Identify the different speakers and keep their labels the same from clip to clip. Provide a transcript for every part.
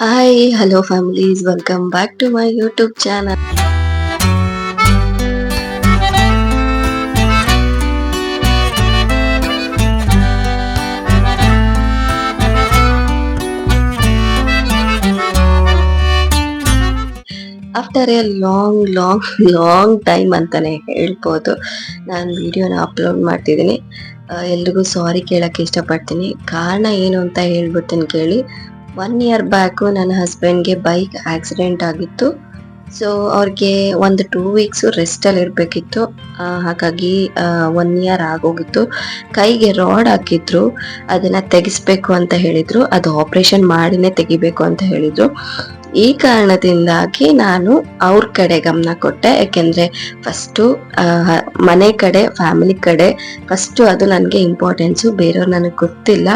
Speaker 1: Hi hello families welcome back to my YouTube channel after a long long long time ಅಂತಾನೆ ಹೇಳ್ಬೋದು, ನಾನು ವಿಡಿಯೋನ upload ಮಾಡ್ತಿದ್ದೀನಿ. ಎಲ್ರಿಗೂ ಸಾರಿ ಕೇಳಕ್ಕೆ ಇಷ್ಟಪಡ್ತೀನಿ. ಕಾರಣ ಏನು ಅಂತ ಹೇಳ್ಬಿಡ್ತೀನಿ ಕೇಳಿ. ಒನ್ ಇಯರ್ ಬ್ಯಾಕು ನನ್ನ ಹಸ್ಬೆಂಡ್ಗೆ ಬೈಕ್ ಆಕ್ಸಿಡೆಂಟ್ ಆಗಿತ್ತು. ಸೊ ಅವ್ರಿಗೆ ಒಂದು ಟೂ ವೀಕ್ಸು ರೆಸ್ಟಲ್ಲಿ ಇರಬೇಕಿತ್ತು. ಹಾಗಾಗಿ ಒನ್ ಇಯರ್ ಆಗೋಗಿತ್ತು. ಕೈಗೆ ರಾಡ್ ಹಾಕಿದ್ರು. ಅದನ್ನು ತೆಗಿಸ್ಬೇಕು ಅಂತ ಹೇಳಿದರು. ಅದು ಆಪ್ರೇಷನ್ ಮಾಡಿನೇ ತೆಗಿಬೇಕು ಅಂತ ಹೇಳಿದ್ರು. ಈ ಕಾರಣದಿಂದಾಗಿ ನಾನು ಅವ್ರ ಕಡೆ ಗಮನ ಕೊಟ್ಟೆ. ಯಾಕೆಂದ್ರೆ ಫಸ್ಟು ಮನೆ ಕಡೆ ಫ್ಯಾಮಿಲಿ ಕಡೆ ಫಸ್ಟು ಅದು ನನಗೆ ಇಂಪಾರ್ಟೆನ್ಸು ಬೇರೆಯವ್ರು ನನಗೆ ಗೊತ್ತಿಲ್ಲ.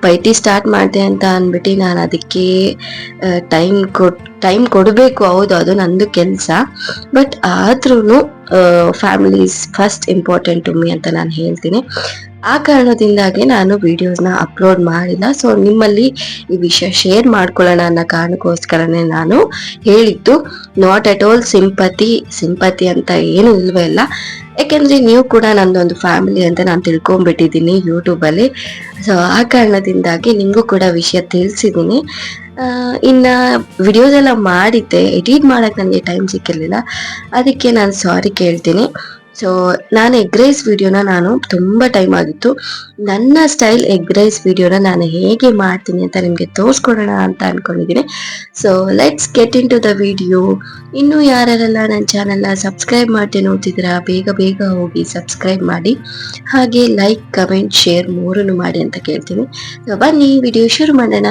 Speaker 1: ಪೈಟಿ ಸ್ಟಾರ್ಟ್ ಮಾಡಿದೆ ಅಂತ ಅಂದ್ಬಿಟ್ಟು ನಾನು ಅದಕ್ಕೆ ಟೈಮ್ ಕೊಟ್ ಟೈಮ್ ಕೊಡಬೇಕು, ಹೌದು, ಅದು ನಂದು ಕೆಲಸ. ಬಟ್ ಆದ್ರೂ families first important to me ಅಂತ ನಾನು ಹೇಳ್ತೀನಿ. ಆ ಕಾರಣದಿಂದಾಗಿ ನಾನು ವಿಡಿಯೋಸ್ನ ಅಪ್ಲೋಡ್ ಮಾಡಿಲ್ಲ. ಸೊ ನಿಮ್ಮಲ್ಲಿ ಈ ವಿಷಯ ಶೇರ್ ಮಾಡ್ಕೊಳ್ಳೋಣ ಅನ್ನೋ ಕಾರಣಕ್ಕೋಸ್ಕರನೇ ನಾನು ಹೇಳಿದ್ದು. Not at all sympathy sympathy ಅಂತ ಏನು ಇಲ್ವೇ ಇಲ್ಲ. ಯಾಕೆಂದರೆ ನೀವು ಕೂಡ ನಂದೊಂದು ಫ್ಯಾಮಿಲಿ ಅಂತ ನಾನು ತಿಳ್ಕೊಂಬಿಟ್ಟಿದ್ದೀನಿ ಯೂಟ್ಯೂಬಲ್ಲಿ ಸೊ ಆ ಕಾರಣದಿಂದಾಗಿ ನಿಮಗೂ ಕೂಡ ವಿಷಯ ತಿಳಿಸಿದ್ದೀನಿ. ಇನ್ನ ವಿಡಿಯೋಸ್ ಎಲ್ಲ ಮಾಡಿದ್ದೆ ಎಡಿಟ್ ಮಾಡಕ್ ನನಗೆ ಟೈಮ್ ಸಿಕ್ಕಿರಲಿಲ್ಲ. ಅದಕ್ಕೆ ನಾನು ಸಾರಿ ಕೇಳ್ತೀನಿ. ಸೊ ನಾನು ಎಗ್ ರೈಸ್ ವಿಡಿಯೋನ ನಾನು ತುಂಬ ಟೈಮ್ ಆಗಿತ್ತು. ನನ್ನ ಸ್ಟೈಲ್ ಎಗ್ ರೈಸ್ ವಿಡಿಯೋನ ನಾನು ಹೇಗೆ ಮಾಡ್ತೀನಿ ಅಂತ ನಿಮಗೆ ತೋರಿಸ್ಕೊಡೋಣ ಅಂತ ಅನ್ಕೊಂಡಿದ್ದೀನಿ so let's get into the video ಇನ್ನೂ ಯಾರೆಲ್ಲ ನನ್ನ ಚಾನಲ್ನ ಸಬ್ಸ್ಕ್ರೈಬ್ ಮಾಡ್ತೀನಿ ನೋಡ್ತಿದ್ದೀರಾ, ಬೇಗ ಬೇಗ ಹೋಗಿ ಸಬ್ಸ್ಕ್ರೈಬ್ ಮಾಡಿ. ಹಾಗೆ ಲೈಕ್ ಕಮೆಂಟ್ ಶೇರ್ ಮೂರನ್ನು ಮಾಡಿ ಅಂತ ಕೇಳ್ತೀನಿ. ಸೊ ಬನ್ನಿ ವಿಡಿಯೋ ಶುರು ಮಾಡೋಣ.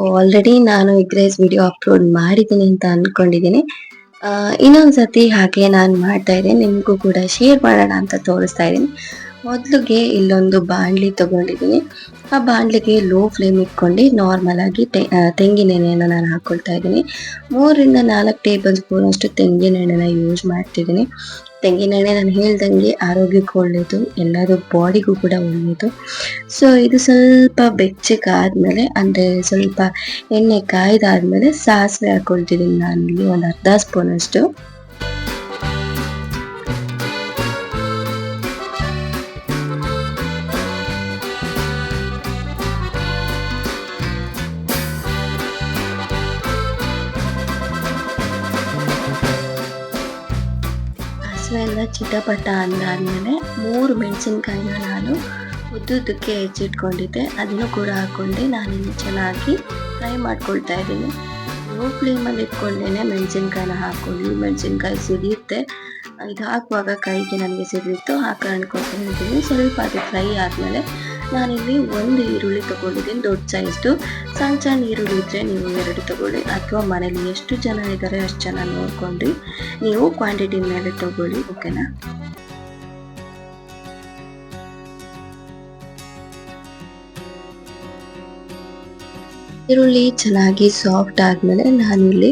Speaker 1: ಆಲ್ರೆಡಿ ನಾನು ಎಗ್ ರೈಸ್ ವಿಡಿಯೋ ಅಪ್ಲೋಡ್ ಮಾಡಿದ್ದೀನಿ ಅಂತ ಅನ್ಕೊಂಡಿದ್ದೀನಿ. ಇನ್ನೊಂದು ಇನ್ನೊಂದ್ಸತಿ ಹಾಗೆ ನಾನು ಮಾಡ್ತಾ ಇದ್ದೀನಿ. ನಿಮಗೂ ಕೂಡ ಶೇರ್ ಮಾಡೋಣ ಅಂತ ತೋರಿಸ್ತಾ ಇದ್ದೀನಿ. ಮೊದಲಿಗೆ ಇಲ್ಲೊಂದು ಬಾಣಲಿ ತಗೊಂಡಿದ್ದೀನಿ. ಆ ಬಾಂಡ್ಲಿಗೆ ಲೋ ಫ್ಲೇಮ್ ಇಟ್ಕೊಂಡು ನಾರ್ಮಲ್ ಆಗಿ ಟೆ- ತೆಂಗಿನ ಎಣ್ಣೆನ ನಾನು ಹಾಕ್ಕೊಳ್ತಾ ಇದ್ದೀನಿ. ಮೂರರಿಂದ ನಾಲ್ಕು ಟೇಬಲ್ ಸ್ಪೂನ್ ಅಷ್ಟು ತೆಂಗಿನ ಎಣ್ಣೆನ ಯೂಸ್ ಮಾಡ್ತಿದ್ದೀನಿ. ತೆಂಗಿನ ಎಣ್ಣೆ ನಾನು ಹೇಳ್ದಂಗೆ ಆರೋಗ್ಯಕ್ಕೂ ಒಳ್ಳೆಯದು ಎಲ್ಲರೂ ಬಾಡಿಗೂ ಕೂಡ ಒಳ್ಳೆಯದು ಸೊ ಇದು ಸ್ವಲ್ಪ ಬೆಚ್ಚಗಾದ್ಮೇಲೆ ಅಂದರೆ ಸ್ವಲ್ಪ ಎಣ್ಣೆ ಕಾಯ್ದಾದ್ಮೇಲೆ ಸಾಸಿವೆ ಹಾಕೊಳ್ತಿದ್ದೀನಿ ಇಲ್ಲಿ, ಒಂದು ಅರ್ಧ ಸ್ಪೂನ್ ಎಲ್ಲ ಚಿಟಪಟ ಅಂದಾದ್ಮೇಲೆ ಮೂರು ಮೆಣಸಿನ್ಕಾಯಿನ ನಾನು ಉದ್ದುದ್ದಕ್ಕೆ ಹೆಚ್ಚಿಟ್ಕೊಂಡಿದ್ದೆ. ಅದನ್ನು ಕೂಡ ಹಾಕ್ಕೊಂಡು ನಾನಿನ್ನು ಚೆನ್ನಾಗಿ ಫ್ರೈ ಮಾಡ್ಕೊಳ್ತಾ ಇದ್ದೀನಿ. ಲೋ ಫ್ಲೇಮಲ್ಲಿ ಇಟ್ಕೊಂಡೇ ಮೆಣಸಿನ್ಕಾಯಿನ ಹಾಕ್ಕೊಂಡು, ಮೆಣಸಿನ್ಕಾಯಿ ಸಿಡಿಯುತ್ತೆ ಇದು ಹಾಕುವಾಗ ಕೈಗೆ ನನಗೆ ಸಿಡಿಯಿತ್ತು ಆ ಕಾರಣಕ್ಕೋಸ್ಕರ ಇದ್ದೀನಿ ಸ್ವಲ್ಪ ಅದು ಫ್ರೈ ಆದಮೇಲೆ ನಾನಿಲ್ಲಿ ಒಂದು ಈರುಳ್ಳಿ ತಗೊಂಡಿದ್ದೀನಿ, ದೊಡ್ಡ ಸೈಜ್ದು ಸಣ್ಣ ಸಣ್ಣ ಈರುಳ್ಳಿ ಇದ್ದರೆ ನೀವು ಎರಡು ತಗೊಳ್ಳಿ, ಅಥವಾ ಮನೇಲಿ ಎಷ್ಟು ಜನ ಇದ್ದಾರೆ ಅಷ್ಟು ಜನ ನೋಡ್ಕೊಂಡು ನೀವು ಕ್ವಾಂಟಿಟಿ ಮೇಲೆ ತಗೊಳ್ಳಿ ಓಕೆನಾ ಈರುಳ್ಳಿ ಚೆನ್ನಾಗಿ ಸಾಫ್ಟ್ ಆದಮೇಲೆ ನಾನಿಲ್ಲಿ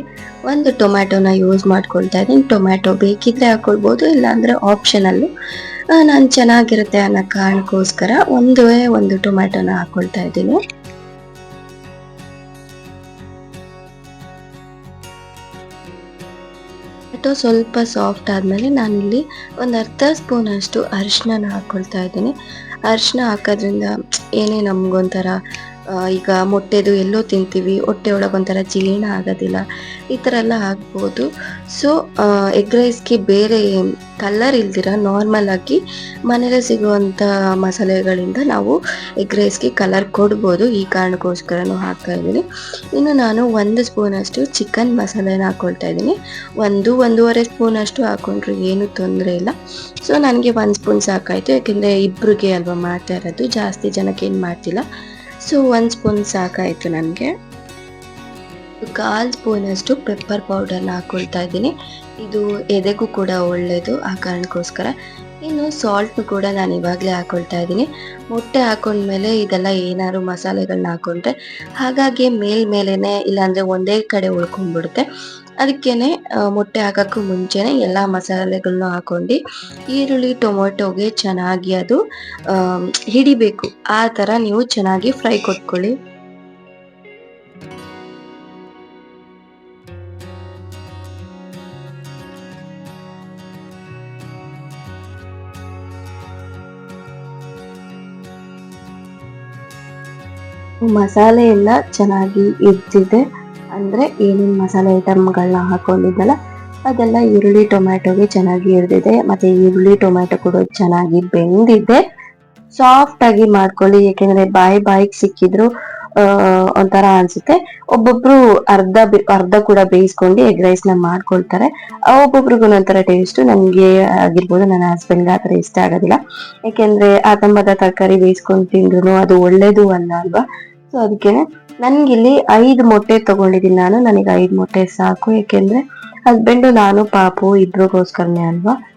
Speaker 1: ಒಂದು ಟೊಮ್ಯಾಟೊನ ಯೂಸ್ ಮಾಡ್ಕೊಳ್ತಾ ಇದ್ದೀನಿ. ಟೊಮ್ಯಾಟೊ ಬೇಕಿದ್ರೆ ಹಾಕೊಳ್ಬೋದು, ಇಲ್ಲಾಂದರೆ ಆಪ್ಷನಲ್ಲು ನಾನು ಚೆನ್ನಾಗಿರುತ್ತೆ ಅನ್ನೋ ಕಾರಣಕ್ಕೋಸ್ಕರ ಒಂದೇ ಒಂದು ಟೊಮ್ಯಾಟೊನ ಹಾಕೊಳ್ತಾ ಇದ್ದೀನಿ. ಟೊಮೆಟೊ ಸ್ವಲ್ಪ ಸಾಫ್ಟ್ ಆದಮೇಲೆ ನಾನಿಲ್ಲಿ ಒಂದು ಅರ್ಧ ಸ್ಪೂನ್ ಅಷ್ಟು ಅರಿಶಿನ ಹಾಕೊಳ್ತಾ ಇದ್ದೀನಿ. ಅರಿಶಿನ ಹಾಕೋದ್ರಿಂದ ಏನೇ ನಮಗೊಂಥರ ಈಗ ಮೊಟ್ಟೆದು ಎಲ್ಲೋ ತಿಂತೀವಿ, ಹೊಟ್ಟೆ ಒಳಗೆ ಒಂಥರ ಜೀರ್ಣ ಆಗೋದಿಲ್ಲ, ಈ ಥರ ಎಲ್ಲ ಆಗ್ಬೋದು. ಸೊ ಎಗ್ ರೈಸ್ಗೆ ಬೇರೆ ಕಲರ್ ಇಲ್ದಿರ ನಾರ್ಮಲ್ ಆಗಿ ಮನೇಲಿ ಸಿಗುವಂಥ ಮಸಾಲೆಗಳಿಂದ ನಾವು ಎಗ್ ರೈಸ್ಗೆ ಕಲರ್ ಕೊಡ್ಬೋದು. ಈ ಕಾರಣಕ್ಕೋಸ್ಕರನೂ ಹಾಕ್ತಾ ಇದ್ದೀನಿ. ಇನ್ನು ನಾನು ಒಂದು ಸ್ಪೂನ್ ಅಷ್ಟು ಚಿಕನ್ ಮಸಾಲೆನ ಹಾಕ್ಕೊಳ್ತಾ ಇದ್ದೀನಿ. ಒಂದು, ಒಂದೂವರೆ ಸ್ಪೂನ್ ಅಷ್ಟು ಹಾಕೊಂಡ್ರೆ ಏನು ತೊಂದರೆ ಇಲ್ಲ. ಸೊ ನನಗೆ ಒಂದು ಸ್ಪೂನ್ ಸಾಕಾಯಿತು. ಯಾಕೆಂದರೆ ಇಬ್ಬರಿಗೆ ಅಲ್ವಾ ಮಾಡ್ತಾ ಇರೋದು, ಜಾಸ್ತಿ ಜನಕ್ಕೆ ಏನು ಮಾಡ್ತಿಲ್ಲ. ಸೊ ಒಂದು ಸ್ಪೂನ್ ಸಾಕಾಯಿತು ನನಗೆ. ಕಾಲು ಸ್ಪೂನಷ್ಟು ಪೆಪ್ಪರ್ ಪೌಡರ್ನ ಹಾಕ್ಕೊಳ್ತಾ ಇದ್ದೀನಿ. ಇದು ಎದೆಗೂ ಕೂಡ ಒಳ್ಳೆಯದು ಆ ಕಾರಣಕ್ಕೋಸ್ಕರ. ಇನ್ನು ಸಾಲ್ಟ್ನು ಕೂಡ ನಾನು ಇವಾಗಲೇ ಹಾಕೊಳ್ತಾ ಇದ್ದೀನಿ. ಮೊಟ್ಟೆ ಹಾಕೊಂಡ್ಮೇಲೆ ಇದೆಲ್ಲ ಏನಾದ್ರು ಮಸಾಲೆಗಳನ್ನ ಹಾಕೊಂಡ್ರೆ ಹಾಗಾಗಿ ಮೇಲ್ಮೇಲೇ ಇಲ್ಲಾಂದರೆ ಒಂದೇ ಕಡೆ ಉಳ್ಕೊಂಡ್ಬಿಡುತ್ತೆ. ಅದಕ್ಕೇನೆ ಮೊಟ್ಟೆ ಹಾಕೋಕ್ಕೂ ಮುಂಚೆನೆ ಎಲ್ಲ ಮಸಾಲೆಗಳನ್ನ ಹಾಕೊಂಡು, ಈರುಳ್ಳಿ, ಟೊಮೊಟೊಗೆ ಚೆನ್ನಾಗಿ ಅದು ಹಿಡಿಬೇಕು. ಆ ಥರ ನೀವು ಚೆನ್ನಾಗಿ ಫ್ರೈ ಕೊಟ್ಕೊಳ್ಳಿ. ಮಸಾಲೆ ಎಲ್ಲ ಚೆನ್ನಾಗಿ ಇರ್ತಿದೆ ಅಂದ್ರೆ ಏನೇನ್ ಮಸಾಲೆ ಐಟಮ್ಗಳನ್ನ ಹಾಕೊಂಡಿದ್ದಲ್ಲ, ಅದೆಲ್ಲ ಈರುಳ್ಳಿ, ಟೊಮ್ಯಾಟೊಗೆ ಚೆನ್ನಾಗಿ ಇರ್ದಿದೆ ಮತ್ತೆ ಈರುಳ್ಳಿ, ಟೊಮ್ಯಾಟೊ ಕೂಡ ಚೆನ್ನಾಗಿ ಬೆಂದಿದೆ. ಸಾಫ್ಟ್ ಆಗಿ ಮಾಡ್ಕೊಳ್ಳಿ ಏಕೆಂದರೆ ಬಾಯಿ ಬಾಯಿಗೆ ಸಿಕ್ಕಿದ್ರು ಒಂಥರ ಅನ್ಸುತ್ತೆ. ಒಬ್ಬೊಬ್ರು ಅರ್ಧ ಅರ್ಧ ಕೂಡ ಬೇಯಿಸ್ಕೊಂಡು ಎಗ್ ರೈಸ್ನ ಮಾಡ್ಕೊಳ್ತಾರೆ. ಒಬ್ಬೊಬ್ರಿಗೂ ಒಂಥರ ಟೇಸ್ಟ್ ನನಗೆ ಆಗಿರ್ಬೋದು. ನನ್ನ ಹಸ್ಬೆಂಡ್ಗೆ ಆ ಥರ ಇಷ್ಟ ಆಗೋದಿಲ್ಲ. ಯಾಕೆಂದ್ರೆ ಆ ತಂಬದ ತರಕಾರಿ ಬೇಯಿಸ್ಕೊಂಡು ತಿಂದ್ರು ಅದು ಒಳ್ಳೇದು ಅಲ್ಲ ಅಲ್ವಾ ಸೊ ಅದಕ್ಕೆ ನನ್ಗಿಲ್ಲಿ ಐದು ಮೊಟ್ಟೆ ತಗೊಂಡಿದ್ದೀನಿ ನಾನು. ನನಗೆ ಐದು ಮೊಟ್ಟೆ ಸಾಕು. ಯಾಕೆಂದ್ರೆ ಹಸ್ಬೆಂಡು ನಾನು, ಪಾಪು ಇಬ್ರಿಗೋಸ್ಕರನೇ ಅಲ್ವಾ?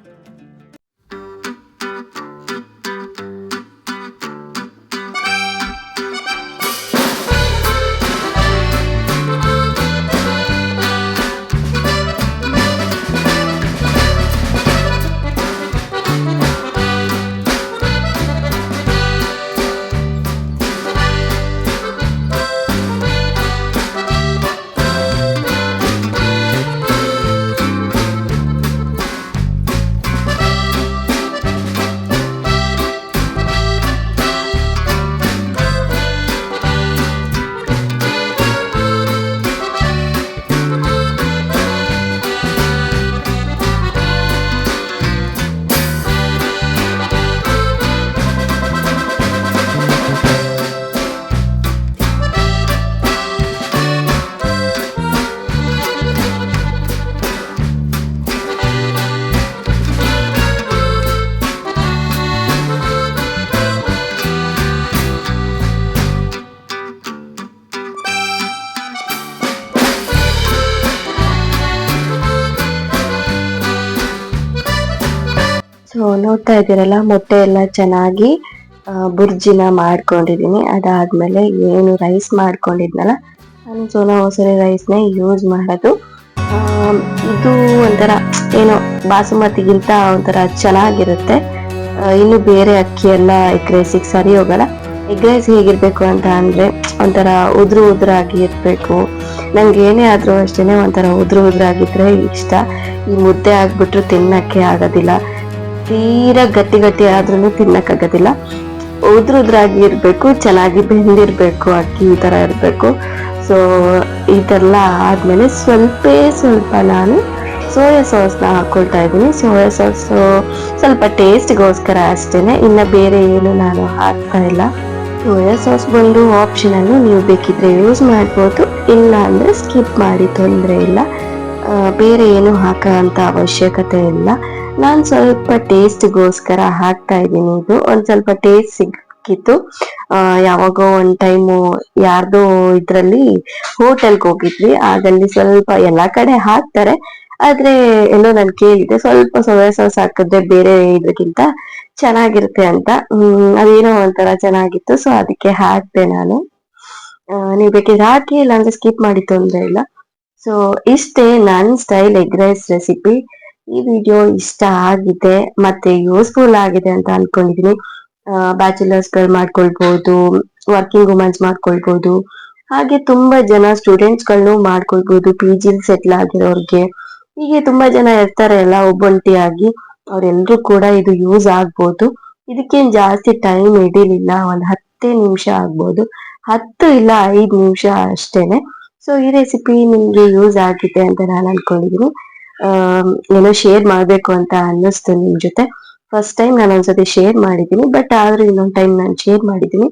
Speaker 1: ಸೊ ನೋಡ್ತಾ ಇದ್ದೀರಲ್ಲ, ಮೊಟ್ಟೆ ಎಲ್ಲ ಚೆನ್ನಾಗಿ ಬುರ್ಜಿನ ಮಾಡ್ಕೊಂಡಿದ್ದೀನಿ. ಅದಾದ್ಮೇಲೆ ಏನು ರೈಸ್ ಮಾಡ್ಕೊಂಡಿದ್ನಲ್ಲ, ನಾನು ಸೋನಾ ಮೊಸರಿ ರೈಸ್ನ ಯೂಸ್ ಮಾಡೋದು. ಇದು ಒಂಥರ, ಏನೋ, ಬಾಸುಮತಿಗಿಂತ ಒಂಥರ ಚೆನ್ನಾಗಿರುತ್ತೆ. ಇನ್ನು ಬೇರೆ ಅಕ್ಕಿ ಎಲ್ಲ ಎಗ್ ರೈಸಿಗೆ ಸರಿ ಹೋಗಲ್ಲ. ಎಗ್ ರೈಸ್ ಹೇಗಿರಬೇಕು ಅಂತ ಅಂದರೆ, ಒಂಥರ ಉದುರು ಉದುರಾಗಿ ಇರಬೇಕು. ನಂಗೆ ಏನೇ ಆದ್ರೂ ಅಷ್ಟೇನೆ ಒಂಥರ ಉದುರು ಉದುರಾಗಿದ್ರೆ ಇಷ್ಟ. ಈ ಮುದ್ದೆ ಆಗ್ಬಿಟ್ರು ತಿನ್ನಕ್ಕೆ ಆಗೋದಿಲ್ಲ. ತೀರಾ ಗಟ್ಟಿ ಗಟ್ಟಿ ಆದ್ರೂ ತಿನ್ನಕ್ಕಾಗೋದಿಲ್ಲ. ಉದ್ರುದ್ರಾಗಿ ಇರಬೇಕು, ಚೆನ್ನಾಗಿ ಬೆಂದಿರಬೇಕು, ಅಕ್ಕಿ ಈ ಥರ ಇರಬೇಕು. ಸೊ ಎಲ್ಲ ಆದ್ಮೇಲೆ ಸ್ವಲ್ಪ ಸ್ವಲ್ಪ ನಾನು ಸೋಯಾ ಸಾಸ್ನ ಹಾಕೊಳ್ತಾ ಇದ್ದೀನಿ. ಸೋಯಾ ಸಾಸ್ ಸ್ವಲ್ಪ ಟೇಸ್ಟ್ಗೋಸ್ಕರ ಅಷ್ಟೇ ಇನ್ನ ಬೇರೆ ಏನು ನಾನು ಹಾಕ್ತಾ ಇಲ್ಲ. ಸೋಯಾ ಸಾಸ್ ಬಂದು ಆಪ್ಷನನ್ನು ನೀವು ಬೇಕಿದ್ರೆ ಯೂಸ್ ಮಾಡ್ಬೋದು. ಇಲ್ಲ ಅಂದರೆ ಸ್ಕಿಪ್ ಮಾಡಿ ತೊಂದರೆ ಇಲ್ಲ. ಬೇರೆ ಏನು ಹಾಕೋ ಅಂತ ಅವಶ್ಯಕತೆ ಇಲ್ಲ. ನಾನು ಸ್ವಲ್ಪ ಟೇಸ್ಟ್ಗೋಸ್ಕರ ಹಾಕ್ತಾ ಇದ್ದೀನಿ. ಇದು ಒಂದ್ ಸ್ವಲ್ಪ ಟೇಸ್ಟ್ ಸಿಕ್ಕಿತ್ತು. ಯಾವಾಗೋ ಒಂದ್ ಟೈಮು ಯಾರ್ದೋ ಇದ್ರಲ್ಲಿ ಹೋಟೆಲ್ಗೆ ಹೋಗಿದ್ವಿ. ಆಗಲ್ಲಿ ಸ್ವಲ್ಪ ಎಲ್ಲ ಕಡೆ ಹಾಕ್ತಾರೆ. ಆದ್ರೆ ಎಲ್ಲೋ ನಾನು ಕೇಳಿದ್ದೆ, ಸ್ವಲ್ಪ ಸೋಯಾ ಸಾಸ್ ಹಾಕಿದ್ರೆ ಬೇರೆ ಇದಕ್ಕಿಂತ ಚೆನ್ನಾಗಿರುತ್ತೆ ಅಂತ. ಹ್ಮ್, ಅದೇನೋ ಒಂಥರ ಚೆನ್ನಾಗಿತ್ತು ಸೊ ಅದಕ್ಕೆ ಹಾಕ್ದೆ ನಾನು. ನೀವು ಬೇಕಿದ್ರೆ ಹಾಕಿ, ಇಲ್ಲಾಂದ್ರೆ ಸ್ಕಿಪ್ ಮಾಡಿ ತೊಂದರೆ ಇಲ್ಲ. ಸೊ ಇಷ್ಟೇ ನನ್ನ ಸ್ಟೈಲ್ ಎಗ್ ರೈಸ್ ರೆಸಿಪಿ ಈ ವಿಡಿಯೋ ಇಷ್ಟ ಆಗಿದೆ, ಮತ್ತೆ ಯೂಸ್ಫುಲ್ ಆಗಿದೆ ಅಂತ ಅನ್ಕೊಂಡಿದೀನಿ. ಬ್ಯಾಚುಲರ್ಸ್ಗಳು ಮಾಡ್ಕೊಳ್ಬಹುದು ವರ್ಕಿಂಗ್ ವುಮೆನ್ಸ್ ಮಾಡ್ಕೊಳ್ಬಹುದು ಹಾಗೆ ತುಂಬಾ ಜನ ಸ್ಟೂಡೆಂಟ್ಸ್ಗಳನ್ನು ಮಾಡ್ಕೊಳ್ಬಹುದು ಪಿ ಜಿ ಸೆಟ್ಲ್ ಆಗಿರೋರ್ಗೆ. ಹೀಗೆ ತುಂಬಾ ಜನ ಇರ್ತಾರೆ ಎಲ್ಲ ಒಬ್ಬೊಂಟಿಯಾಗಿ. ಅವರೆಲ್ಲರೂ ಕೂಡ ಇದು ಯೂಸ್ ಆಗ್ಬೋದು. ಇದಕ್ಕೇನ್ ಜಾಸ್ತಿ ಟೈಮ್ ಹಿಡಿಲಿಲ್ಲ, ಒಂದ್ ಹತ್ತೇ ನಿಮಿಷ ಆಗ್ಬೋದು. ಹತ್ತು ಇಲ್ಲ ಐದ್ ನಿಮಿಷ ಅಷ್ಟೇನೆ. ಸೊ ಈ ರೆಸಿಪಿ ನಿಮ್ಗೆ ಯೂಸ್ ಆಗಿದೆ ಅಂತ ನಾನು ಅನ್ಕೊಂಡಿದ್ದೀನಿ ಏನೋ ಶೇರ್ ಮಾಡ್ಬೇಕು ಅಂತ ಅನ್ನಿಸ್ತು ನಿಮ್ ಜೊತೆ. ಫಸ್ಟ್ ಟೈಮ್ ನಾನು ಒಂದ್ಸತಿ ಶೇರ್ ಮಾಡಿದ್ದೀನಿ ಬಟ್ ಆದ್ರೂ ಇನ್ನೊಂದ್ ಟೈಮ್ ನಾನು ಶೇರ್ ಮಾಡಿದ್ದೀನಿ